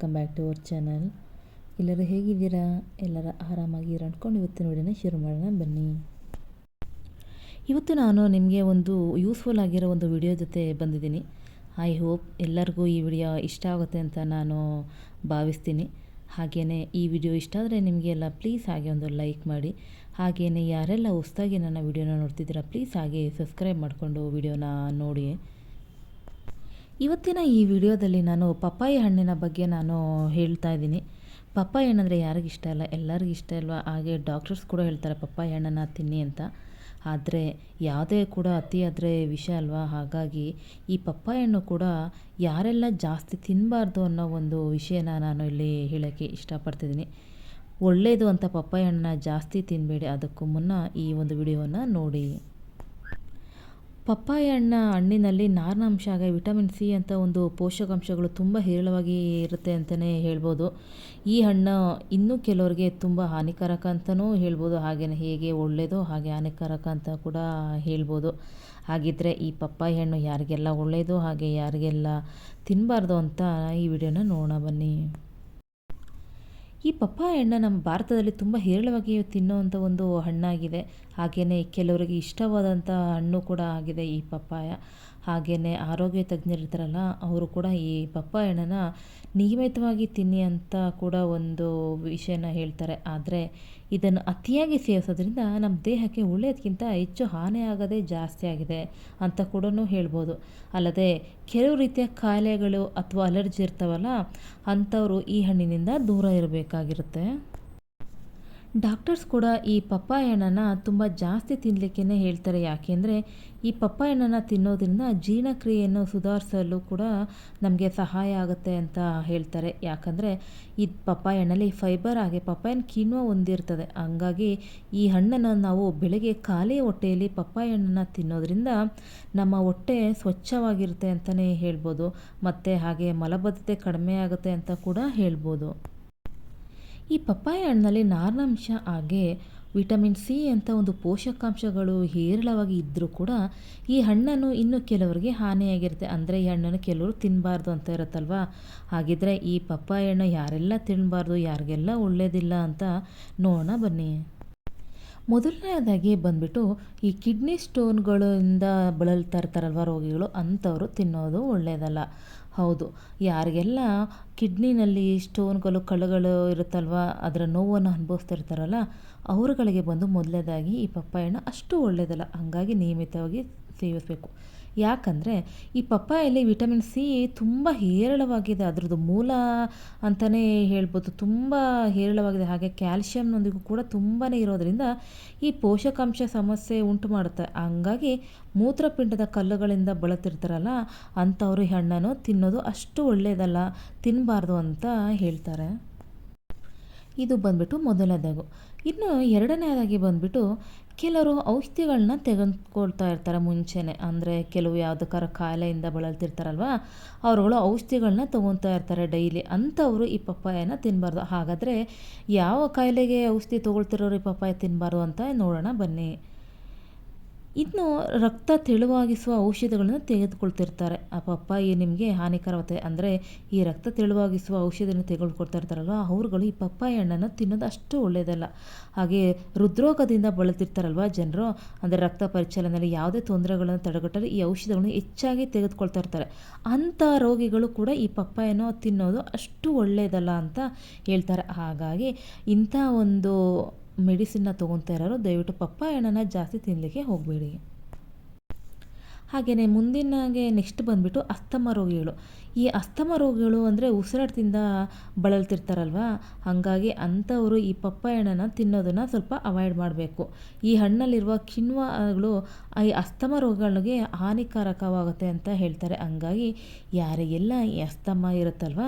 Welcome back to our channel ಎಲ್ಲರೂ ಹೇಗಿದ್ದೀರಾ? ಎಲ್ಲರೂ ಆರಾಮಾಗಿ ಅಂದ್ಕೊಂಡು ಇವತ್ತಿನ ವಿಡಿಯೋನ ಶುರು ಮಾಡೋಣ, ಬನ್ನಿ. ಇವತ್ತು ನಾನು ನಿಮಗೆ ಒಂದು ಯೂಸ್ಫುಲ್ ಆಗಿರೋ ಒಂದು ವಿಡಿಯೋ ಜೊತೆ ಬಂದಿದ್ದೀನಿ. ಐ ಹೋಪ್ ಎಲ್ಲರಿಗೂ ಈ ವಿಡಿಯೋ ಇಷ್ಟ ಆಗುತ್ತೆ ಅಂತ ನಾನು ಭಾವಿಸ್ತೀನಿ. ಹಾಗೆಯೇ ಈ ವಿಡಿಯೋ ಇಷ್ಟ ಆದರೆ ನಿಮಗೆಲ್ಲ ಪ್ಲೀಸ್ ಹಾಗೆ ಒಂದು ಲೈಕ್ ಮಾಡಿ. ಹಾಗೆಯೇ ಯಾರೆಲ್ಲ ಹೊಸ್ದಾಗಿ ನನ್ನ ವಿಡಿಯೋನ ನೋಡ್ತಿದ್ದೀರಾ ಪ್ಲೀಸ್ ಹಾಗೆ ಸಬ್ಸ್ಕ್ರೈಬ್ ಮಾಡಿಕೊಂಡು ವಿಡಿಯೋನ ನೋಡಿ. ಇವತ್ತಿನ ಈ ವಿಡಿಯೋದಲ್ಲಿ ನಾನು ಪಪ್ಪಾಯಿ ಹಣ್ಣಿನ ಬಗ್ಗೆ ನಾನು ಹೇಳ್ತಾ ಇದ್ದೀನಿ. ಪಪ್ಪಾಯಿ ಹಣ್ಣಂದರೆ ಯಾರಿಗಿಷ್ಟ ಇಲ್ಲ, ಎಲ್ಲರಿಗೂ ಇಷ್ಟ ಇಲ್ವಾ? ಹಾಗೆ ಡಾಕ್ಟರ್ಸ್ ಕೂಡ ಹೇಳ್ತಾರೆ ಪಪ್ಪಾಯಿ ಹಣ್ಣನ್ನು ತಿನ್ನಿ ಅಂತ. ಆದರೆ ಯಾವುದೇ ಕೂಡ ಅತಿ ಆದರೆ ವಿಷ ಅಲ್ವಾ? ಹಾಗಾಗಿ ಈ ಪಪ್ಪಾಯಿ ಹಣ್ಣು ಕೂಡ ಯಾರೆಲ್ಲ ಜಾಸ್ತಿ ತಿನ್ನಬಾರ್ದು ಅನ್ನೋ ಒಂದು ವಿಷಯನ ನಾನು ಇಲ್ಲಿ ಹೇಳೋಕ್ಕೆ ಇಷ್ಟಪಡ್ತಿದ್ದೀನಿ. ಒಳ್ಳೆಯದು ಅಂತ ಪಪ್ಪಾಯಿ ಹಣ್ಣನ್ನ ಜಾಸ್ತಿ ತಿನ್ನಬೇಡಿ ಅದಕ್ಕೂ ಮುನ್ನ ಈ ಒಂದು ವಿಡಿಯೋವನ್ನು ನೋಡಿ. ಪಪ್ಪಾಯ ಹಣ್ಣ ಹಣ್ಣಿನಲ್ಲಿ ನಾರಿನಾಂಶ ಹಾಗೆ ವಿಟಮಿನ್ ಸಿ ಅಂತ ಒಂದು ಪೋಷಕಾಂಶಗಳು ತುಂಬ ಹೇರಳವಾಗಿ ಇರುತ್ತೆ ಅಂತಲೇ ಹೇಳ್ಬೋದು. ಈ ಹಣ್ಣು ಇನ್ನೂ ಕೆಲವರಿಗೆ ತುಂಬ ಹಾನಿಕಾರಕ ಅಂತಲೂ ಹೇಳ್ಬೋದು. ಹಾಗೆಯೇ ಹೇಗೆ ಒಳ್ಳೆಯದು ಹಾಗೆ ಹಾನಿಕಾರಕ ಅಂತ ಕೂಡ ಹೇಳ್ಬೋದು. ಹಾಗಿದ್ದರೆ ಈ ಪಪ್ಪಾಯಿ ಹಣ್ಣು ಯಾರಿಗೆಲ್ಲ ಒಳ್ಳೆಯದು ಹಾಗೆ ಯಾರಿಗೆಲ್ಲ ತಿನ್ನಬಾರ್ದು ಅಂತ ಈ ವಿಡಿಯೋನ ನೋಡೋಣ ಬನ್ನಿ. ಈ ಪಪ್ಪಾಯ ಹಣ್ಣು ನಮ್ಮ ಭಾರತದಲ್ಲಿ ತುಂಬ ಹೇರಳವಾಗಿ ತಿನ್ನುವಂಥ ಒಂದು ಹಣ್ಣಾಗಿದೆ. ಹಾಗೆಯೇ ಕೆಲವರಿಗೆ ಇಷ್ಟವಾದಂಥ ಹಣ್ಣು ಕೂಡ ಆಗಿದೆ ಈ ಪಪ್ಪಾಯ. ಹಾಗೆಯೇ ಆರೋಗ್ಯ ತಜ್ಞರಿರ್ತಾರಲ್ಲ ಅವರು ಕೂಡ ಈ ಪಪ್ಪಾಯ ಹಣ್ಣನ್ನು ನಿಯಮಿತವಾಗಿ ತಿನ್ನಿ ಅಂತ ಕೂಡ ಒಂದು ವಿಷಯನ ಹೇಳ್ತಾರೆ. ಆದರೆ ಇದನ್ನು ಅತಿಯಾಗಿ ಸೇವಿಸೋದ್ರಿಂದ ನಮ್ಮ ದೇಹಕ್ಕೆ ಒಳ್ಳೆಯದಕ್ಕಿಂತ ಹೆಚ್ಚು ಹಾನಿ ಆಗೋದೇ ಜಾಸ್ತಿ ಆಗಿದೆ ಅಂತ ಕೂಡ ಹೇಳ್ಬೋದು. ಅಲ್ಲದೆ ಕೆಲವು ರೀತಿಯ ಕಾಯಿಲೆಗಳು ಅಥವಾ ಅಲರ್ಜಿ ಇರ್ತಾವಲ್ಲ, ಅಂಥವರು ಈ ಹಣ್ಣಿನಿಂದ ದೂರ ಇರಬೇಕಾಗಿರುತ್ತೆ. ಡಾಕ್ಟರ್ಸ್ ಕೂಡ ಈ ಪಪ್ಪಾಯ ಹಣ್ಣನ್ನು ತುಂಬ ಜಾಸ್ತಿ ತಿನ್ನಲಿಕ್ಕೆ ಹೇಳ್ತಾರೆ. ಯಾಕೆಂದರೆ ಈ ಪಪ್ಪಾಯ ಹಣ್ಣನ್ನು ತಿನ್ನೋದ್ರಿಂದ ಜೀರ್ಣಕ್ರಿಯೆಯನ್ನು ಸುಧಾರಿಸಲು ಕೂಡ ನಮಗೆ ಸಹಾಯ ಆಗುತ್ತೆ ಅಂತ ಹೇಳ್ತಾರೆ. ಯಾಕಂದರೆ ಈ ಪಪ್ಪಾಯ ಹಣ್ಣಲ್ಲಿ ಫೈಬರ್ ಹಾಗೆ ಪಪ್ಪಾಯನ ಕಿಣ್ವ ಹೊಂದಿರ್ತದೆ ಹಂಗಾಗಿ ಈ ಹಣ್ಣನ್ನು ನಾವು ಬೆಳಗ್ಗೆ ಖಾಲಿ ಹೊಟ್ಟೆಯಲ್ಲಿ ಪಪ್ಪಾಯ ಹಣ್ಣನ್ನು ತಿನ್ನೋದ್ರಿಂದ ನಮ್ಮ ಹೊಟ್ಟೆ ಸ್ವಚ್ಛವಾಗಿರುತ್ತೆ ಅಂತಲೇ ಹೇಳ್ಬೋದು. ಮತ್ತು ಹಾಗೆ ಮಲಬದ್ಧತೆ ಕಡಿಮೆ ಆಗುತ್ತೆ ಅಂತ ಕೂಡ ಹೇಳ್ಬೋದು. ಈ ಪಪ್ಪಾಯಿ ಹಣ್ಣಲ್ಲಿ ನಾರಿನಾಂಶ ಹಾಗೆ ವಿಟಮಿನ್ ಸಿ ಅಂತ ಒಂದು ಪೋಷಕಾಂಶಗಳು ಹೇರಳವಾಗಿ ಇದ್ದರೂ ಕೂಡ ಈ ಹಣ್ಣನ್ನು ಇನ್ನೂ ಕೆಲವರಿಗೆ ಹಾನಿಯಾಗಿರುತ್ತೆ. ಅಂದರೆ ಈ ಹಣ್ಣನ್ನು ಕೆಲವರು ತಿನ್ನಬಾರ್ದು ಅಂತ ಇರುತ್ತಲ್ವ? ಹಾಗಿದ್ರೆ ಈ ಪಪ್ಪಾಯ ಹಣ್ಣು ಯಾರೆಲ್ಲ ತಿನ್ನಬಾರ್ದು ಯಾರಿಗೆಲ್ಲ ಒಳ್ಳೆಯದಿಲ್ಲ ಅಂತ ನೋಡೋಣ ಬನ್ನಿ. ಮೊದಲನೆಯದಾಗಿ ಬಂದ್ಬಿಟ್ಟು ಈ ಕಿಡ್ನಿ ಸ್ಟೋನ್ಗಳಿಂದ ಬಳಲ್ತಾ ಇರ್ತಾರಲ್ವ ರೋಗಿಗಳು, ಅಂಥವರು ತಿನ್ನೋದು ಒಳ್ಳೆಯದಲ್ಲ ಹೌದು. ಯಾರಿಗೆಲ್ಲ ಕಿಡ್ನಿನಲ್ಲಿ ಸ್ಟೋನ್ಗಳು ಕಳ್ಳಗಳು ಇರುತ್ತಲ್ವ, ಅದರ ನೋವನ್ನು ಅನುಭವಿಸ್ತಿರ್ತಾರಲ್ಲ, ಅವರುಗಳಿಗೆ ಬಂದು ಮೊದಲನೇದಾಗಿ ಈ ಪಪ್ಪಾಯಣ್ಣ ಅಷ್ಟು ಒಳ್ಳೆಯದಲ್ಲ ಹಾಗಾಗಿ ನಿಯಮಿತವಾಗಿ ಸೇವಿಸಬೇಕು. ಯಾಕಂದರೆ ಈ ಪಪ್ಪಾಯಲ್ಲಿ ವಿಟಮಿನ್ ಸಿ ತುಂಬ ಹೇರಳವಾಗಿದೆ. ಅದರದ್ದು ಮೂಲ ಅಂತಲೇ ಹೇಳ್ಬೋದು. ತುಂಬ ಹೇರಳವಾಗಿದೆ. ಹಾಗೆ ಕ್ಯಾಲ್ಶಿಯಂನೊಂದಿಗೂ ಕೂಡ ತುಂಬಾ ಇರೋದರಿಂದ ಈ ಪೋಷಕಾಂಶ ಸಮಸ್ಯೆ ಉಂಟು ಮಾಡುತ್ತೆ. ಹಂಗಾಗಿ ಮೂತ್ರಪಿಂಡದ ಕಲ್ಲುಗಳಿಂದ ಬಳತಿರ್ತಾರಲ್ಲ, ಅಂಥವ್ರು ಈ ಹಣ್ಣನ್ನು ತಿನ್ನೋದು ಅಷ್ಟು ಒಳ್ಳೆಯದಲ್ಲ ತಿನ್ನಬಾರ್ದು ಅಂತ ಹೇಳ್ತಾರೆ. ಇದು ಬಂದ್ಬಿಟ್ಟು ಮೊದಲನೇದಾಗು. ಇನ್ನು ಎರಡನೇದಾಗಿ ಬಂದ್ಬಿಟ್ಟು ಕೆಲವರು ಔಷಧಿಗಳನ್ನ ತೆಗೆದುಕೊಳ್ತಾ ಇರ್ತಾರೆ ಮುಂಚೆನೇ. ಅಂದರೆ ಕೆಲವು ಯಾವುದಕ್ಕಾರ ಕಾಯಿಲೆಯಿಂದ ಬಳಲ್ತಿರ್ತಾರಲ್ವ, ಅವರುಗಳು ಔಷಧಿಗಳನ್ನ ತೊಗೊತಾ ಇರ್ತಾರೆ ಡೈಲಿ. ಅಂಥವರು ಈ ಪಪ್ಪಾಯನ ತಿನ್ನಬಾರ್ದು ಹಾಗಾದರೆ ಯಾವ ಕಾಯಿಲೆಗೆ ಔಷಧಿ ತೊಗೊಳ್ತಿರೋರು ಈ ಪಪ್ಪಾಯ ತಿನ್ನಬಾರ್ದು ಅಂತ ನೋಡೋಣ ಬನ್ನಿ. ಇನ್ನು ರಕ್ತ ತೆಳುವಾಗಿಸುವ ಔಷಧಗಳನ್ನು ತೆಗೆದುಕೊಳ್ತಿರ್ತಾರೆ. ಆ ಪಪ್ಪಾಯಿ ನಿಮಗೆ ಹಾನಿಕರವತ್ತೆ ಅಂದರೆ ಈ ರಕ್ತ ತೆಳುವಾಗಿಸುವ ಔಷಧಿಯನ್ನು ತೆಗೆದುಕೊಳ್ತಾ ಇರ್ತಾರಲ್ವ, ಅವ್ರುಗಳು ಈ ಪಪ್ಪಾಯಿ ಹಣ್ಣನ್ನು ತಿನ್ನೋದು ಅಷ್ಟು ಒಳ್ಳೆಯದಲ್ಲ ಹಾಗೆ ಹೃದ್ರೋಗದಿಂದ ಬಳಲ್ತಿರ್ತಾರಲ್ವ ಜನರು, ಅಂದರೆ ರಕ್ತ ಪರಿಚಲನೆಯಲ್ಲಿ ಯಾವುದೇ ತೊಂದರೆಗಳನ್ನು ತಡೆಗಟ್ಟಲು ಈ ಔಷಧಗಳನ್ನು ಹೆಚ್ಚಾಗಿ ತೆಗೆದುಕೊಳ್ತಾ ಇರ್ತಾರೆ. ಅಂಥ ರೋಗಿಗಳು ಕೂಡ ಈ ಪಪ್ಪಾಯನ್ನು ತಿನ್ನೋದು ಅಷ್ಟು ಒಳ್ಳೆಯದಲ್ಲ ಅಂತ ಹೇಳ್ತಾರೆ. ಹಾಗಾಗಿ ಇಂಥ ಒಂದು ಮೆಡಿಸಿನ್ನ ತೊಗೊತಾ ಇರೋರು, ದಯವಿಟ್ಟು ಪಪ್ಪಾಯ ಹಣ್ಣನ್ನು ಜಾಸ್ತಿ ತಿನ್ನಲಿಕ್ಕೆ ಹೋಗಬೇಡಿ. ಹಾಗೆಯೇ ಮುಂದಿನಾಗೆ ನೆಕ್ಸ್ಟ್ ಬಂದುಬಿಟ್ಟು ಅಸ್ತಮ ರೋಗಿಗಳು. ಈ ಅಸ್ತಮ ರೋಗಿಗಳು ಅಂದರೆ ಉಸಿರಾಟದಿಂದ ಬಳಲ್ತಿರ್ತಾರಲ್ವ? ಹಾಗಾಗಿ ಅಂಥವರು ಈ ಪಪ್ಪಾಯ ಹಣ್ಣನ್ನು ತಿನ್ನೋದನ್ನು ಸ್ವಲ್ಪ ಅವಾಯ್ಡ್ ಮಾಡಬೇಕು. ಈ ಹಣ್ಣಲ್ಲಿರುವ ಕಿಣ್ವಗಳು ಈ ಅಸ್ತಮ ರೋಗಗಳಿಗೆ ಹಾನಿಕಾರಕವಾಗುತ್ತೆ ಅಂತ ಹೇಳ್ತಾರೆ. ಹಂಗಾಗಿ ಯಾರಿಗೆಲ್ಲ ಈ ಅಸ್ತಮ ಇರುತ್ತಲ್ವ,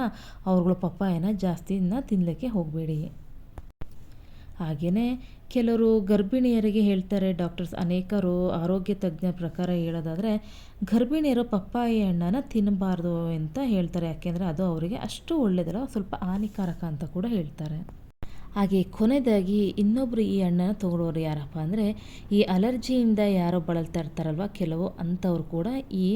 ಅವ್ರುಗಳು ಪಪ್ಪಾಯನ ಜಾಸ್ತಿನ ತಿನ್ನಲಿಕ್ಕೆ ಹೋಗಬೇಡಿ. ಹಾಗೆಯೇ ಕೆಲವರು ಗರ್ಭಿಣಿಯರಿಗೆ ಹೇಳ್ತಾರೆ ಡಾಕ್ಟರ್ಸ್, ಅನೇಕರು ಆರೋಗ್ಯ ತಜ್ಞ ಪ್ರಕಾರ ಹೇಳೋದಾದರೆ ಗರ್ಭಿಣಿಯರು ಪಪ್ಪಾಯಿ ಹಣ್ಣನ್ನು ತಿನ್ನಬಾರ್ದು ಅಂತ ಹೇಳ್ತಾರೆ. ಯಾಕೆಂದರೆ ಅದು ಅವರಿಗೆ ಅಷ್ಟು ಒಳ್ಳೆಯದಲ್ಲ ಸ್ವಲ್ಪ ಹಾನಿಕಾರಕ ಅಂತ ಕೂಡ ಹೇಳ್ತಾರೆ. ಹಾಗೆ ಕೊನೆಯದಾಗಿ ಇನ್ನೊಬ್ಬರು ಈ ಹಣ್ಣನ್ನು ತಗೊಳ್ಳೋರು ಯಾರಪ್ಪ ಅಂದರೆ, ಈ ಅಲರ್ಜಿಯಿಂದ ಯಾರೋ ಬಳಲ್ತಾ ಇರ್ತಾರಲ್ವ ಕೆಲವು ಅಂಥವ್ರು ಕೂಡ ಈ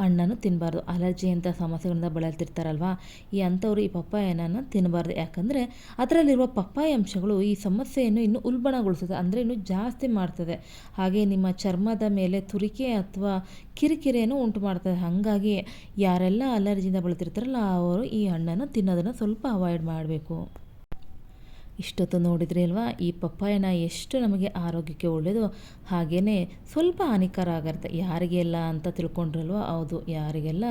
ಹಣ್ಣನ್ನು ತಿನ್ನಬಾರ್ದು ಅಲರ್ಜಿ ಅಂತ ಸಮಸ್ಯೆಗಳಿಂದ ಬಳಲ್ತಿರ್ತಾರಲ್ವ, ಈ ಅಂಥವ್ರು ಈ ಪಪ್ಪಾಯ ಹಣ್ಣನ್ನು ತಿನ್ನಬಾರ್ದು ಯಾಕಂದರೆ ಅದರಲ್ಲಿರುವ ಪಪ್ಪಾಯ ಅಂಶಗಳು ಈ ಸಮಸ್ಯೆಯನ್ನು ಇನ್ನೂ ಉಲ್ಬಣಗೊಳಿಸುತ್ತೆ, ಅಂದರೆ ಇನ್ನೂ ಜಾಸ್ತಿ ಮಾಡ್ತದೆ. ಹಾಗೆ ನಿಮ್ಮ ಚರ್ಮದ ಮೇಲೆ ತುರಿಕೆ ಅಥವಾ ಕಿರಿಕಿರಿಯನ್ನು ಉಂಟು ಮಾಡ್ತದೆ. ಹಾಗಾಗಿ ಯಾರೆಲ್ಲ ಅಲರ್ಜಿಯಿಂದ ಬಳಲ್ತಿರ್ತಾರಲ್ಲ, ಅವರು ಈ ಹಣ್ಣನ್ನು ತಿನ್ನೋದನ್ನು ಸ್ವಲ್ಪ ಅವಾಯ್ಡ್ ಮಾಡಬೇಕು. ಇಷ್ಟೊತ್ತು ನೋಡಿದ್ರಿ ಅಲ್ವಾ? ಈ ಪಪ್ಪಾಯನ ಎಷ್ಟು ನಮಗೆ ಆರೋಗ್ಯಕ್ಕೆ ಒಳ್ಳೆಯದು ಹಾಗೆಯೇ ಸ್ವಲ್ಪ ಹಾನಿಕರ ಆಗಿರುತ್ತೆ ಯಾರಿಗೆಲ್ಲ ಅಂತ ತಿಳ್ಕೊಂಡ್ರಲ್ವ? ಹೌದು, ಯಾರಿಗೆಲ್ಲ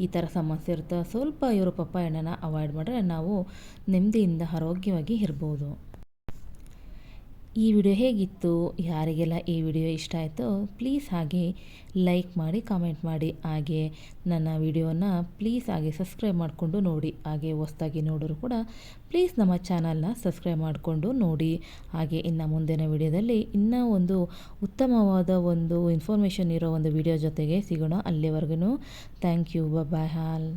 ಈ ಥರ ಸಮಸ್ಯೆ ಇರುತ್ತೋ ಸ್ವಲ್ಪ ಇವರು ಪಪ್ಪಾಯಣ್ಣನ ಅವಾಯ್ಡ್ ಮಾಡಿದ್ರೆ ನಾವು ನೆಮ್ಮದಿಯಿಂದ ಆರೋಗ್ಯವಾಗಿ ಇರ್ಬೋದು. ಈ ವಿಡಿಯೋ ಹೇಗಿತ್ತು, ಯಾರಿಗೆಲ್ಲ ಈ ವಿಡಿಯೋ ಇಷ್ಟ ಆಯಿತು ಪ್ಲೀಸ್ ಹಾಗೆ ಲೈಕ್ ಮಾಡಿ ಕಾಮೆಂಟ್ ಮಾಡಿ. ಹಾಗೆ ನನ್ನ ವಿಡಿಯೋನ ಪ್ಲೀಸ್ ಹಾಗೆ ಸಬ್ಸ್ಕ್ರೈಬ್ ಮಾಡಿಕೊಂಡು ನೋಡಿ. ಹಾಗೆ ಹೊಸ್ದಾಗಿ ನೋಡೋರು ಕೂಡ ಪ್ಲೀಸ್ ನಮ್ಮ ಚಾನಲ್ನ ಸಬ್ಸ್ಕ್ರೈಬ್ ಮಾಡಿಕೊಂಡು ನೋಡಿ. ಹಾಗೆ ಇನ್ನು ಮುಂದಿನ ವಿಡಿಯೋದಲ್ಲಿ ಇನ್ನೂ ಒಂದು ಉತ್ತಮವಾದ ಒಂದು ಇನ್ಫಾರ್ಮೇಷನ್ ಇರೋ ಒಂದು ವಿಡಿಯೋ ಜೊತೆಗೆ ಸಿಗೋಣ. ಅಲ್ಲಿವರೆಗೂ ಥ್ಯಾಂಕ್ ಯು ಬಾಯ್ ಹಾಲ್.